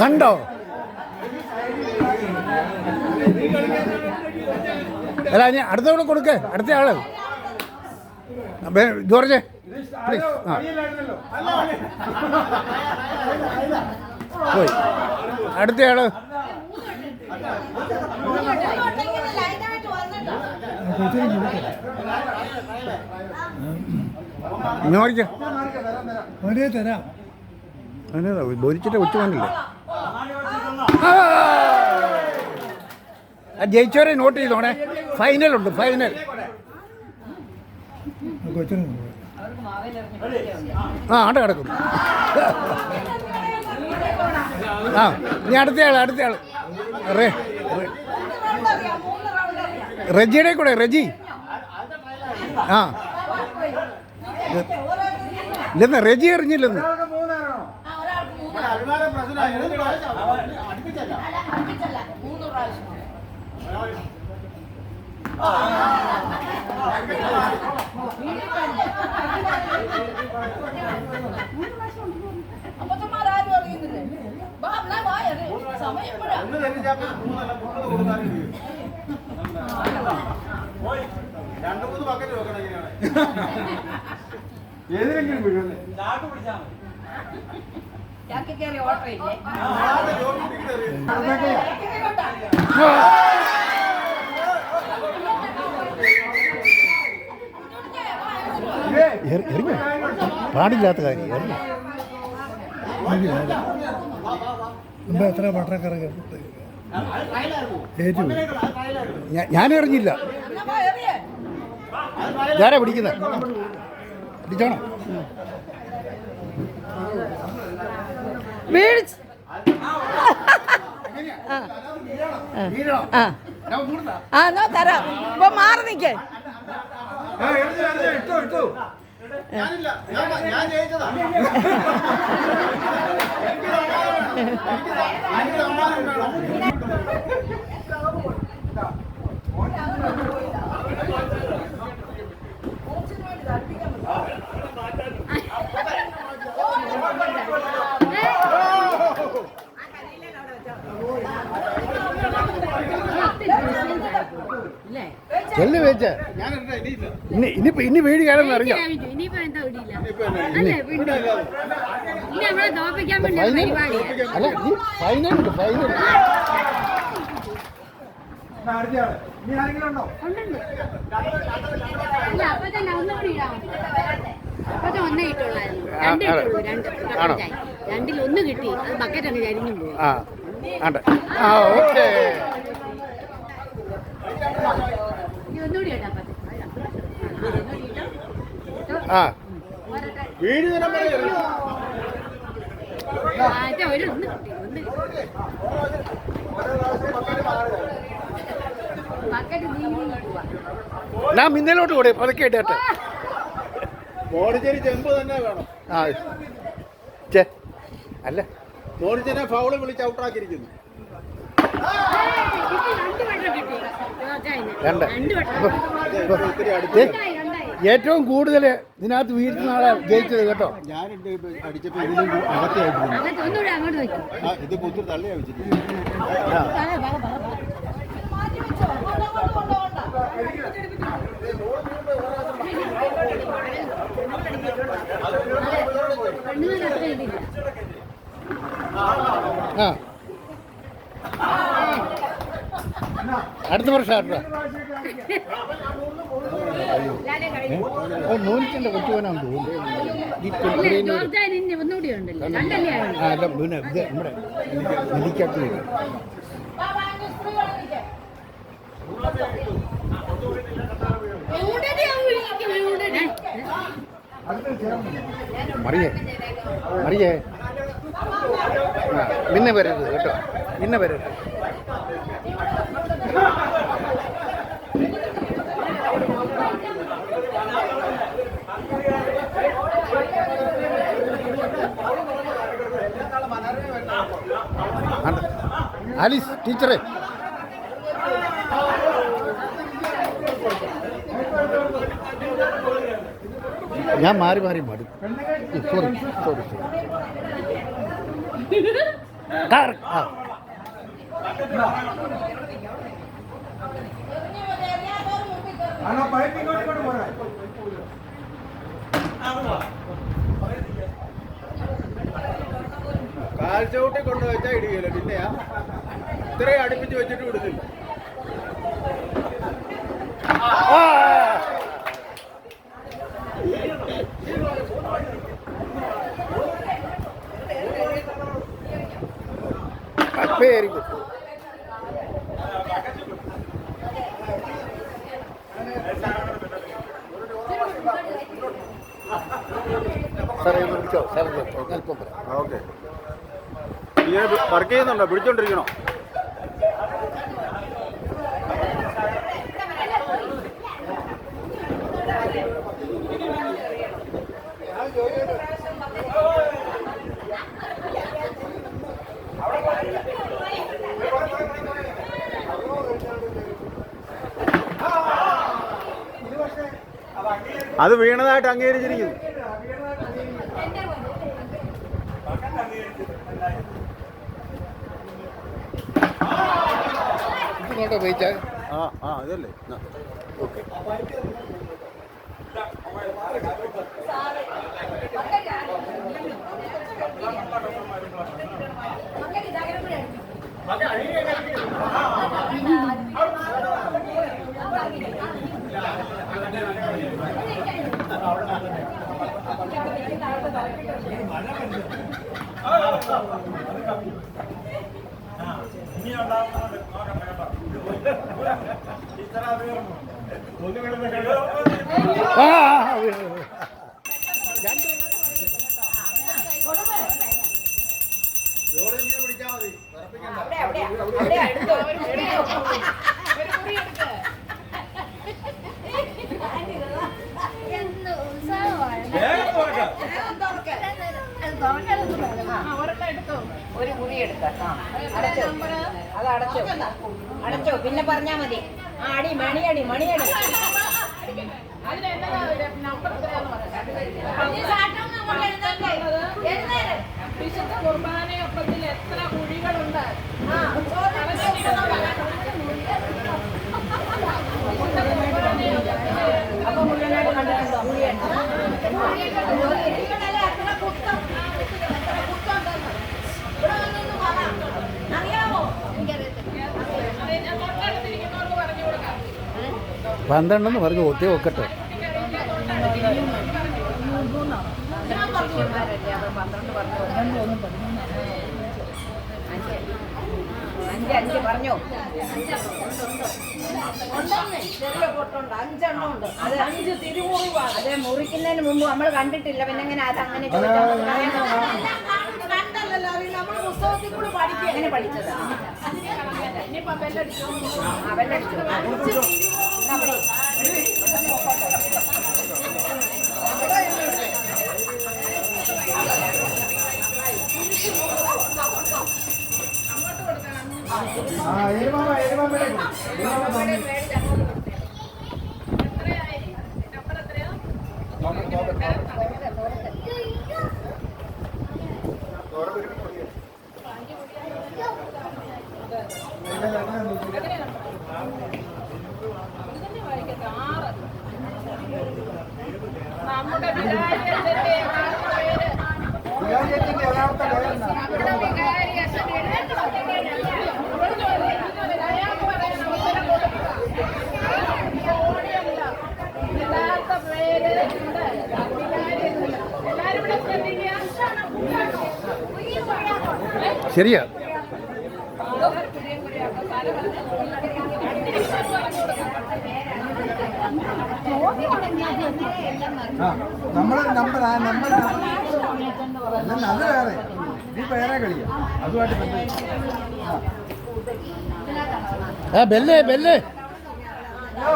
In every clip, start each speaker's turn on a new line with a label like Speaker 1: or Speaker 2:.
Speaker 1: കണ്ടോ? അല്ല ഞാൻ അടുത്തവിടെ കൊടുക്കേ. അടുത്ത ആൾ. ജോർജ് പ്ലീസ് ആ. പോയി. അടുത്ത
Speaker 2: അവനെ തരാം.
Speaker 1: അതിനേതാ? ബോധിച്ചിട്ട് ഒറ്റ വന്നില്ലേ ജയിച്ചവരെ നോട്ട് ചെയ്തോണേ. ഫൈനൽ ഉണ്ട് ഫൈനൽ ആ അട കിടക്കും. ആ ഇനി അടുത്തയാൾ അടുത്തയാൾ റെജിയുടെ കൂടെ റെജി. ആ. ഇല്ലെന്ന് റെജി എറിഞ്ഞില്ലെന്ന്
Speaker 3: ആ ഒരാൾക്ക് മൂന്ന് അല്ല അടുപ്പിച്ചല്ല മൂന്ന് പ്രാവശ്യം അപ്പത്തന്മാരാരും അറിയുന്നില്ലേ വാ എന്നാ വാ എറി. സമയം എപ്പോഴാ
Speaker 4: രണ്ട് മൂന്ന് ബക്കറ്റ് വെക്കണം ഇങ്ങനെയാണ് ഏതിലെങ്കിലും
Speaker 3: കയറി ഓട്ടോ ഇല്ലേ
Speaker 1: എറി- എറിഞ്ഞോ പാടില്ലാത്ത കാര്യം എറിഞ്ഞോ
Speaker 2: മുമ്പ് എത്ര പട്ടക്കറങ്ങി ഏറ്റു
Speaker 1: ഞാൻ എറിഞ്ഞില്ല ഞാനാ പിടിക്കുന്നത് പിടിച്ചോണം?
Speaker 5: വീഴ്ച.
Speaker 1: വീഴണോ?
Speaker 5: ആ.
Speaker 1: ഞാൻ ഒന്നുകൂടെ
Speaker 5: ആ എന്നാ തരാം. ഇപ്പൊ മാറി നിൽക്കേ
Speaker 4: ഞാനില്ല. ഞാൻ ഞാൻ ജയിച്ചതാ.
Speaker 1: ചെല്ല് വെച്ച. ഇനി ഇനി വീട് കാണുമെന്ന് അറിയാം
Speaker 6: ഇനിയിപ്പോ എന്താ വിടിയില്ല
Speaker 1: ആണോ?
Speaker 6: രണ്ടിൽ ഒന്ന് കിട്ടി അത് ബക്കറ്റ് അങ്ങ് കരിഞ്ഞു പോയി.
Speaker 1: ആ ആ ഓക്കെ. ആ
Speaker 4: വീട് തരാൻ പറയരുത്
Speaker 6: ആ ഒരു ഒന്ന് കിട്ടി ഒന്ന് കിട്ടി ബക്കറ്റ് നീങ്ങി പോവാ
Speaker 1: ഞാൻ മിന്നലോട്ട് കൂടെ പതുക്കെ ഇടട്ടെ
Speaker 4: മോടിച്ചേരി ചെമ്പ് തന്നെ വേണം.
Speaker 1: ആ ചേ അല്ല.
Speaker 4: മോഡിച്ചനെ ഫൗൾ വിളിച്ച് ഔട്ടാക്കിയിരിക്കുന്നു
Speaker 6: രണ്ട്
Speaker 4: ഒത്തിരി അടുത്ത്.
Speaker 1: ഏറ്റവും കൂടുതൽ ഇതിനകത്ത് വീഴ്ത്തുന്ന നാളെ ജയിച്ചത് കേട്ടോ.
Speaker 4: ഞാനിട്ട് അടിച്ചപ്പോൾ ഇതിലും ഇത് തള്ളിയാ വെച്ചിട്ട്
Speaker 1: ആ. അടുത്ത വർഷം ആട്ടോ. മോനിക്കന്റെ കൊച്ചുപോനാന്ന് തോന്നുന്നു. അല്ല പിന്നെ ഇത് നമ്മുടെ
Speaker 6: എവിടെ
Speaker 1: മറിയേ മറിയേ. പിന്നെ വരരുത് കേട്ടോ. പിന്നെ വരരുത് ആലീസ് ടീച്ചറെ. ഞാൻ മാറി മാറി മാറി. സോറി സോറി സോറി ആ
Speaker 4: കാൽച്ചവിട്ടി കൊണ്ട് വെച്ചാൽ ഇടിയല്ലോ പിന്നെയാ ഇത്രയും അടുപ്പിച്ച് വെച്ചിട്ട് വിടുന്നില്ല
Speaker 1: വെരി
Speaker 4: ഓക്കെ. വർക്ക് ചെയ്യുന്നുണ്ടോ? പിടിച്ചോണ്ടിരിക്കണോ? അത് വീണതായിട്ട് അംഗീകരിച്ചിരിക്കുന്നു.
Speaker 1: ഇങ്ങോട്ട് ഉപയോഗിച്ചാൽ?
Speaker 4: ആ ആ അതല്ലേ.
Speaker 1: ഓക്കെ. ആ ആ, വീണ്, വീണ്.
Speaker 6: എന്ത് ഉത്സവമാണ്
Speaker 5: ഒരു കുറി എടുക്കാം. ആ അടച്ചോ. അത് അടച്ചോ. അടച്ചോ. പിന്നെ പറഞ്ഞാ മതി. ആ അടി മണിയടി മണിയടി
Speaker 3: വിശുദ്ധ കുർബാനയൊപ്പത്തിൽ എത്ര കുഴികളുണ്ട്
Speaker 5: അപ്പൊ മുഴുവനായിട്ട് കണ്ടിട്ടുണ്ടോ?
Speaker 3: അറിയാമോ
Speaker 1: പന്ത്രണ്ടെന്ന് പറഞ്ഞു ഒത്തി വെക്കട്ടെ.
Speaker 5: അഞ്ച് പറഞ്ഞോ അഞ്ചെണ്ണം ഉണ്ട് അത് അഞ്ച് തിരുമുറിവാണ് അത് മുറിക്കുന്നതിന് മുമ്പ് നമ്മൾ കണ്ടിട്ടില്ല പിന്നെ എങ്ങനെ അത് അങ്ങനെ പഠിച്ചത്. ആ വെല്ലടിച്ചു അവിടെ.
Speaker 3: നമ്മുടെ വികാരിയച്ഛന്റെ യഥാർത്ഥ പേര് നമ്മുടെ ഇവിടുന്ന്
Speaker 1: ആ
Speaker 2: നമ്മളെ നമ്പർ ആ നമ്പർ അത് വേറെ. നീ വേറെ കളിയാ. അതുമായിട്ട്
Speaker 1: ആ. ബെല്ലേ ബെല്ലേ.
Speaker 2: ഹലോ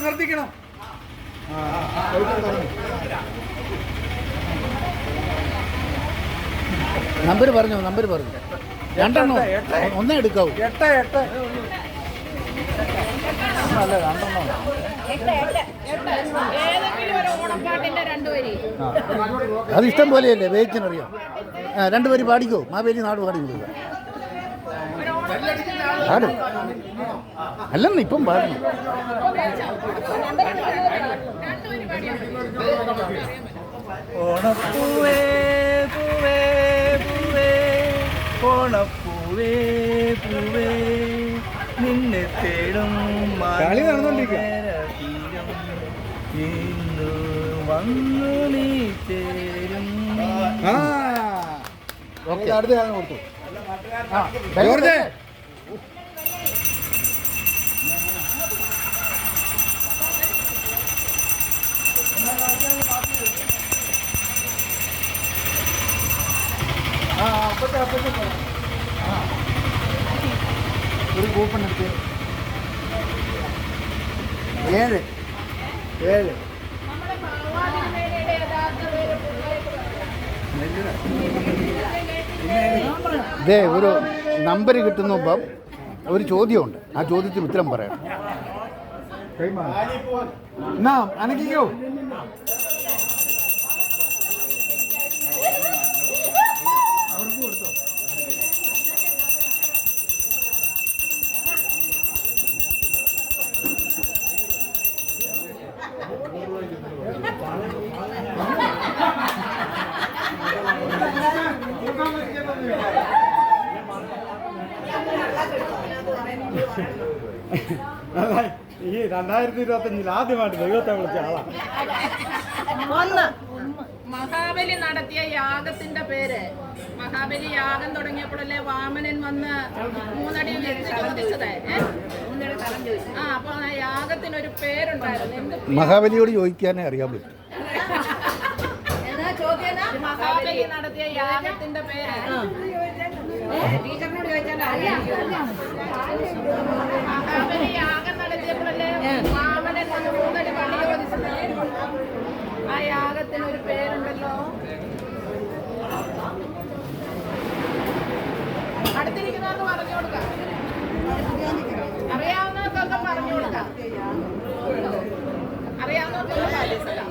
Speaker 2: ശ്രദ്ധിക്കണം.
Speaker 1: നമ്പർ പറഞ്ഞോ നമ്പർ പറഞ്ഞു. രണ്ടെണ്ണോ. ഒന്നേ എടുക്കാവൂ.
Speaker 2: എട്ട് എട്ട്. അല്ല രണ്ടെണ്ണം.
Speaker 1: അത് ഇഷ്ടം പോലെയല്ലേ വേച്ചിനറിയാം രണ്ടുപേര് രണ്ട് പേര് പാടിക്കോ? മാവേലി നാട് പാടി കൊടുക്കുക പാടും. അല്ലെന്ന് ഇപ്പം പാടണം
Speaker 7: ഓണപ്പൂവേ പൂവേ പൂവേ ഓണപ്പൂവേ പൂവേ. നിന്നെ തേടും
Speaker 2: കളി.
Speaker 7: ഇന്നു വന്നു നീ
Speaker 2: ഓക്കെ. അടുത്ത കൊടുത്തു. ജോർജ് ഒരു കൂപ്പൺ എടുത്ത് ഏഴ്. ഏഴ്.
Speaker 1: ഇതേ ഒരു നമ്പർ കിട്ടുന്നപ്പം ഒരു ചോദ്യമുണ്ട്. ആ ചോദ്യത്തിന് ഉത്തരം പറയണം
Speaker 2: എന്നാ അനക്കിക്കോ രണ്ടായിരത്തി ഇരുപത്തി അഞ്ചിൽ ആദ്യമായിട്ട് ദൈവത്തെ വിളിച്ച ആളാണ്
Speaker 5: ഒന്ന്.
Speaker 3: മഹാബലി നടത്തിയ യാഗത്തിന്റെ പേര്. മഹാബലി യാഗം തുടങ്ങിയപ്പോഴല്ലേ വാമനൻ വന്ന് മൂന്നടി വെച്ച് ചോദിച്ചത്? ആ അപ്പൊ ആ യാഗത്തിനൊരു പേരുണ്ടായിരുന്നു. എന്ത്
Speaker 1: മഹാബലിയോട് ചോദിക്കാനേ അറിയാൻ പറ്റും.
Speaker 5: എന്നാ ചോദ്യം?
Speaker 3: മഹാബലി നടത്തിയ യാഗത്തിന്റെ പേര്.
Speaker 5: ടീച്ചറിനോട് ചോദിച്ചാൽ അറിയാം.
Speaker 3: മഹാബലി യാഗം വാമനൻ വന്ന് മൂന്നടി പള്ളി ചോദിച്ചത് ആ യാഗത്തിന് ഒരു പേരുണ്ടല്ലോ. അടുത്തിരിക്കുന്നവർക്ക് പറഞ്ഞു കൊടുക്കാം. അറിയാവുന്നവർക്കൊക്കെ പറഞ്ഞു കൊടുക്കാം. അറിയാവുന്നവർക്കൊക്കെ പാലിച്ചതാ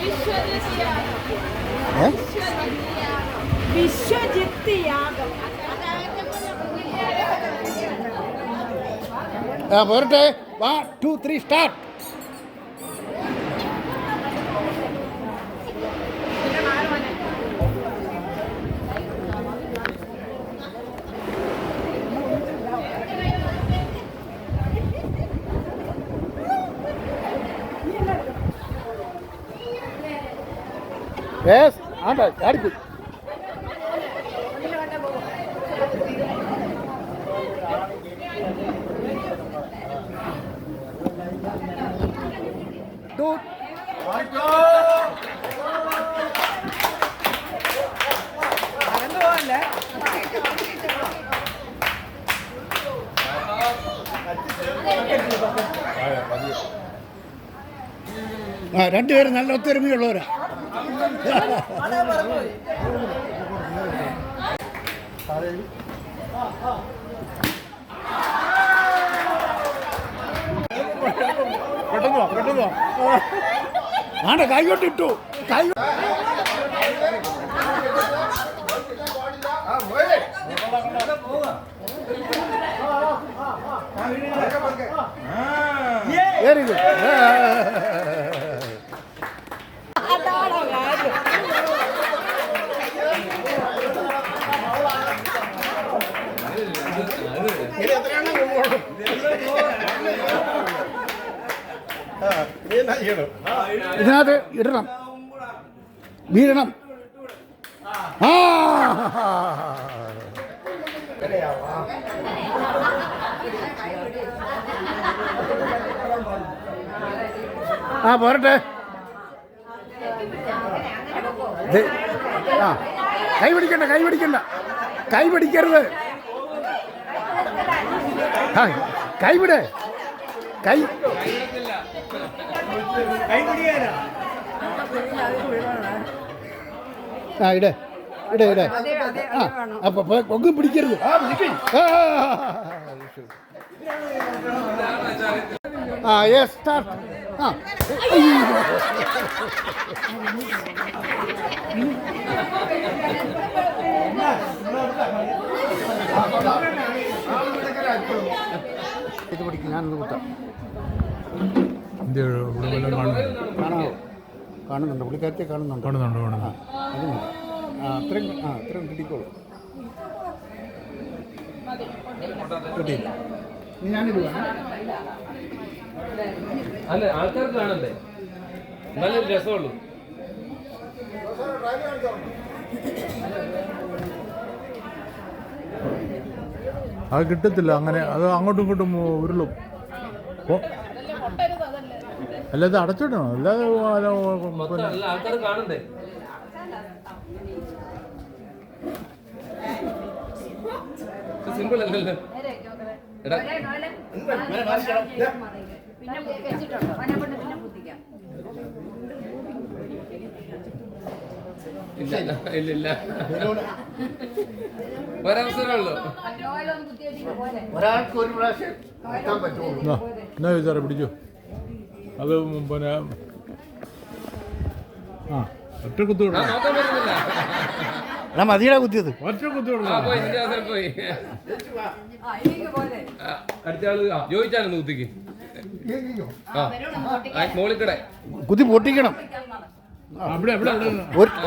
Speaker 3: വിശ്വജിത്ത് യാഗം. വിശ്വജിത്ത് യാഗം.
Speaker 1: ആ പോരട്ടെ one two three start yes to ആ രണ്ടുപേരും നല്ല ഒത്തൊരുമയുള്ളവരാ.
Speaker 2: പെട്ടെന്ന് പെട്ടെന്ന് വാ.
Speaker 1: ആണ്ട കൈകൊണ്ട് ഇട്ടു കൈ വെരി ഗുഡ്
Speaker 4: ഇനി എത്രയെണ്ണം കൊണ്ടുപോകണം ആ, നീ എന്നാ ചെയ്യണം
Speaker 1: ഇതിനകത്ത് ഇടണം. വീഴണം. ആ. ആ പോരട്ടെ. ആ. കൈ പിടിക്കണ്ട കൈ പിടിക്കണ്ട. കൈ പിടിക്കരുത്. ആ കൈ വിടേ. കൈ ആ ഇടേ. ഇടേ ഇടേ. ആ അപ്പൊ ഒന്നും പിടിക്കരുത്. ആ യെസ് സ്റ്റാർട്ട് ആ ഇത് പിടിക്കും ഞാനൊന്ന് കുത്താം കാണാമോ കാണുന്നുണ്ട്? പുള്ളിക്കാരത്തെ കാണുന്നുണ്ട്.
Speaker 8: കാണുന്നുണ്ട്. കാണുന്നുണ്ട്
Speaker 1: അത് മതി ആ അത്രയും ആ അത്രയും കിട്ടിക്കോളൂ. കിട്ടി. ഇനി
Speaker 9: അല്ല ആൾക്കാർക്ക് കാണണ്ടേ? നല്ല രസമുള്ളൂ.
Speaker 8: അത് കിട്ടത്തില്ല അങ്ങനെ അത് അങ്ങോട്ടും ഇങ്ങോട്ടും ഉരുളും. ഓ അല്ല ഇത് അടച്ചിടണം? അല്ലാതെ
Speaker 9: ആൾക്കാർ കാണണ്ടേ? സിമ്പിൾ അല്ലല്ലോ. എടാ. ഇല്ല ഇല്ല ഒരവസരമുള്ളൂ.
Speaker 1: ഒരാൾക്ക് ഒരു പ്രാവശ്യം
Speaker 8: പിടിച്ചു? അത് പിന്നെ ആ ഒറ്റ കുത്തു
Speaker 1: എടാ മതിയുടെ കുത്തിയത്.
Speaker 8: ഒറ്റ കുത്തു
Speaker 9: അടുത്ത ആൾ കുത്തിക്ക്. മോളിക്കടെ
Speaker 1: കുത്തി പൊട്ടിക്കണം.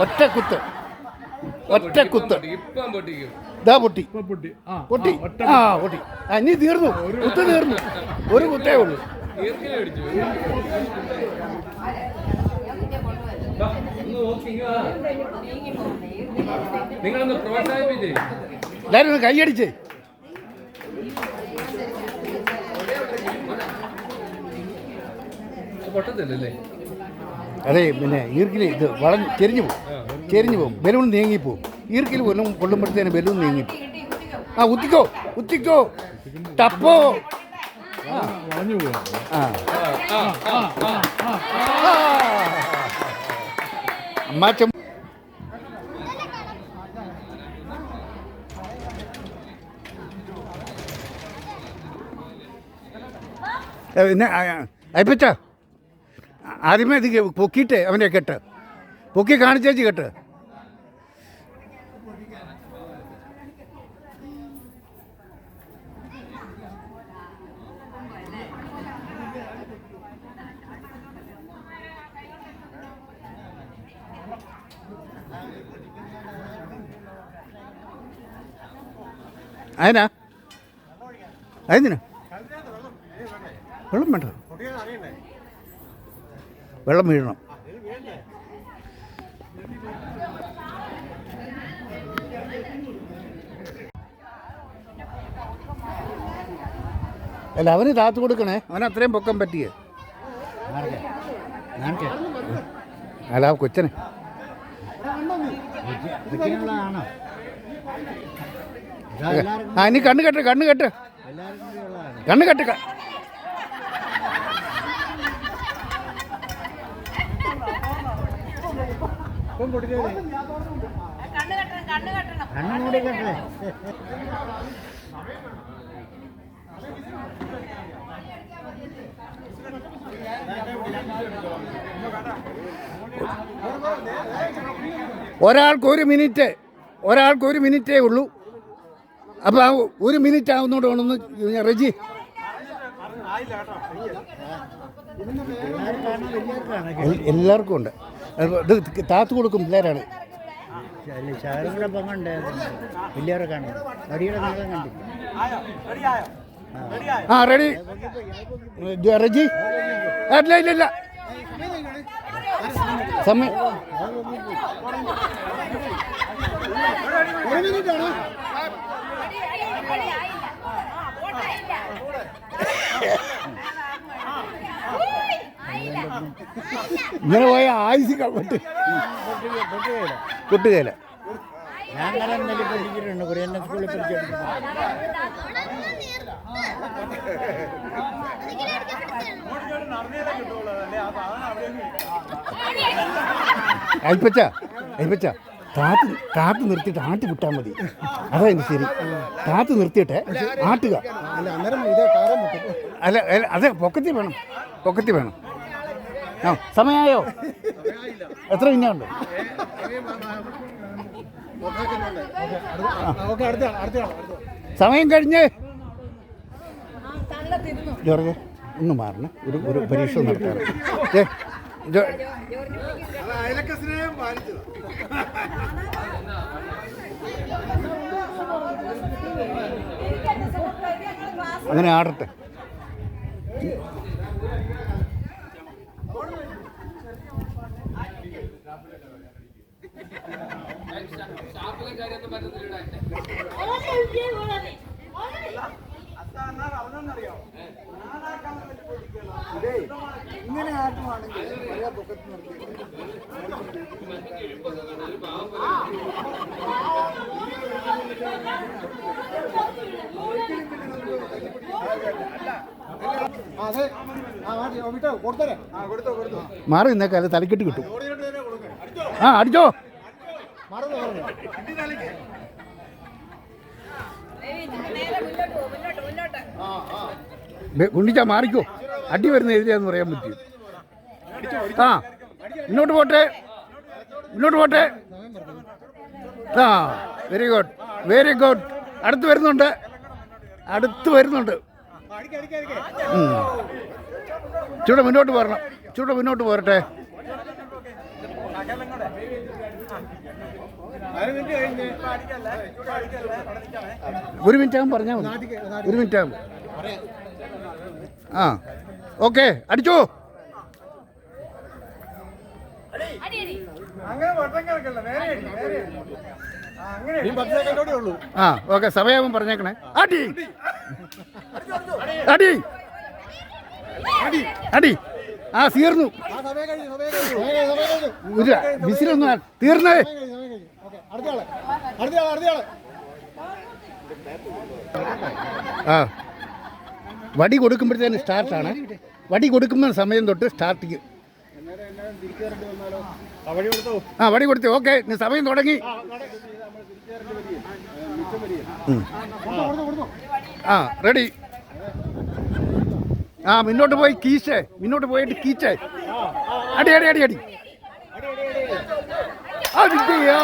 Speaker 1: ഒറ്റ കുത്ത്. ഒറ്റ കുത്ത്.
Speaker 9: ഇപ്പം പൊട്ടിക്കും.
Speaker 1: ഇതാ പൊട്ടി.
Speaker 8: ഇപ്പൊ പൊട്ടി. ആ
Speaker 1: പൊട്ടി.
Speaker 8: ആ,
Speaker 1: പൊട്ടി. ഇനി തീർന്നു. കുത്ത്. തീർന്നു. ഒരു കുത്തേ ഉള്ളൂ.
Speaker 9: നിങ്ങളൊന്ന് പ്രോത്സാഹിപ്പിച്ചേ.
Speaker 1: എല്ലാവരും ഒന്ന് കൈയടിച്ചേ
Speaker 9: പൊട്ടത്തില്ലല്ലേ?
Speaker 1: അതെ പിന്നെ ഈർക്കിൽ ഇത് വളഞ്ഞ് ചെരിഞ്ഞു പോകും ചെരിഞ്ഞു പോകും ബലൂൺ നീങ്ങിപ്പോവും ഈർക്കിൽ കൊല്ലും കൊള്ളുമ്പോഴത്തേന് ബലൂൺ നീങ്ങിപ്പോവും ആ ഉത്തിക്കോ ഉത്തിക്കോ. ടപ്പോ.
Speaker 8: വളഞ്ഞു
Speaker 1: അമ്മാച്ചം പിന്നെ അയപ്പച്ച ആദ്യമേ ഇത് പൊക്കിയിട്ട് അവനെ കെട്ട് പൊക്കി കാണിച്ചേച്ച് കെട്ട് അതിനാ അതിനാ വെള്ളം വേണ്ട? വെള്ളം വീഴണം. അല്ല അവന് താത്തു കൊടുക്കണേ. അവൻ അത്രയും പൊക്കം പറ്റിയേ. അല്ല കൊച്ചനെ. ആ ഇനി കണ്ണ് കെട്ട് കണ്ണ് കെട്ട്. കണ്ണ് കെട്ട് ക-
Speaker 5: കണ്ണ് കെട്ടണം കണ്ണ് കെട്ടണം.
Speaker 1: ഒരാൾക്ക് ഒരു മിനിറ്റ് ഒരാൾക്ക് ഒരു മിനിറ്റേ ഉള്ളൂ. അപ്പോൾ ആ ഒരു മിനിറ്റ് ആവുന്നോണ്ട് വേണമെന്ന് റെജി എല്ലാവർക്കും ഉണ്ട്. ഇത് താത്തു കൊടുക്കും പിള്ളേരാണ്.
Speaker 2: ശകലങ്ങളുടെ പങ്കുണ്ട് വലിയവരെ കാണും. വടിയുടെ നീളം കണ്ടില്ല.
Speaker 1: ആ റെഡി റെജി. ആ, ഇല്ല ഇല്ല ഇല്ല. സമയം ഇങ്ങനെ പോയ ആയുസ്
Speaker 2: ഞാൻ നെല്ലി പഠിച്ചിട്ടുണ്ട്. കുറേ എന്നെ സ്കൂളിൽ പഠിച്ചിട്ടുണ്ട്
Speaker 1: അയ്പച്ച അയ്പച്ച താത്ത് താത്ത് നിർത്തിയിട്ട് ആട്ടി വിട്ടാൽ മതി. അതാ ശരി. താത്ത് നിർത്തിയിട്ട് ആട്ടുക.
Speaker 2: അല്ല അന്നേരം ഇത് കാരം മുട്ടും
Speaker 1: അല്ല അല്ല, അതെ പൊക്കത്തി വേണം. പൊക്കത്തി വേണം. ആ. സമയമായോ എത്ര
Speaker 2: അടുത്ത
Speaker 1: സമയം കഴിഞ്ഞ് ജോർജ് ഒന്ന് മാറണേ. ഒരു ഒരു പരീക്ഷ നടത്താറ് ഏ, ജോ-
Speaker 2: അയലക്ക സ്നേഹം പാലിച്ചത്.
Speaker 1: അങ്ങനെ ആടട്ടെ.
Speaker 2: ഇങ്ങനെ ആട്ടുവാണെങ്കിൽ ഒരേ പൊക്കത്ത് നിർത്തി.
Speaker 1: മാറി നിന്നേക്കാൽ തലക്കെട്ട് കിട്ടും. ആ അടിച്ചോ.
Speaker 2: മറന്നു പറഞ്ഞു
Speaker 1: കുണ്ടിച്ചാ മാറിക്കോ. അടി വരുന്ന എതിരെയാന്ന് പറയാൻ പറ്റും. ആ മുന്നോട്ട് പോട്ടെ. മുന്നോട്ട് പോട്ടെ. ആ വെരി ഗുഡ് വെരി ഗുഡ് അടുത്ത് വരുന്നുണ്ട്. അടുത്ത് വരുന്നുണ്ട്. ചൂടെ മുന്നോട്ട് പോരണം. ചൂടെ മുന്നോട്ട് പോരട്ടെ. ഒരു മിനിറ്റ് ആകുമ്പോൾ പറഞ്ഞാൽ മതി. ഒരു മിനിറ്റ് ആകുമ്പോൾ ആ. ഓക്കെ അടിച്ചോ.
Speaker 2: ആ,
Speaker 1: ഓക്കെ സമയാവും പറഞ്ഞേക്കണേ. അടി. അടി. അടി. ആ തീർന്നു. വിസിലൊന്നും തീർന്നേ. ആ. വടി കൊടുക്കുമ്പോഴത്തേന് സ്റ്റാർട്ടാണ് വടി കൊടുക്കുന്ന സമയം തൊട്ട് സ്റ്റാർട്ടിങ്
Speaker 2: ആ വഴി കൊടുത്തോ
Speaker 1: ആ വടി കൊടുത്തു ഓക്കെ സമയം തുടങ്ങി. ഉം.
Speaker 2: കൊടുത്തോ കൊടുത്തോ
Speaker 1: ആ റെഡി ആ മുന്നോട്ട് പോയി കീച്ചേ. മുന്നോട്ട് പോയിട്ട് കീച്ചേ. അടി അടി അടി അടി. അടിക്കയ്യാ.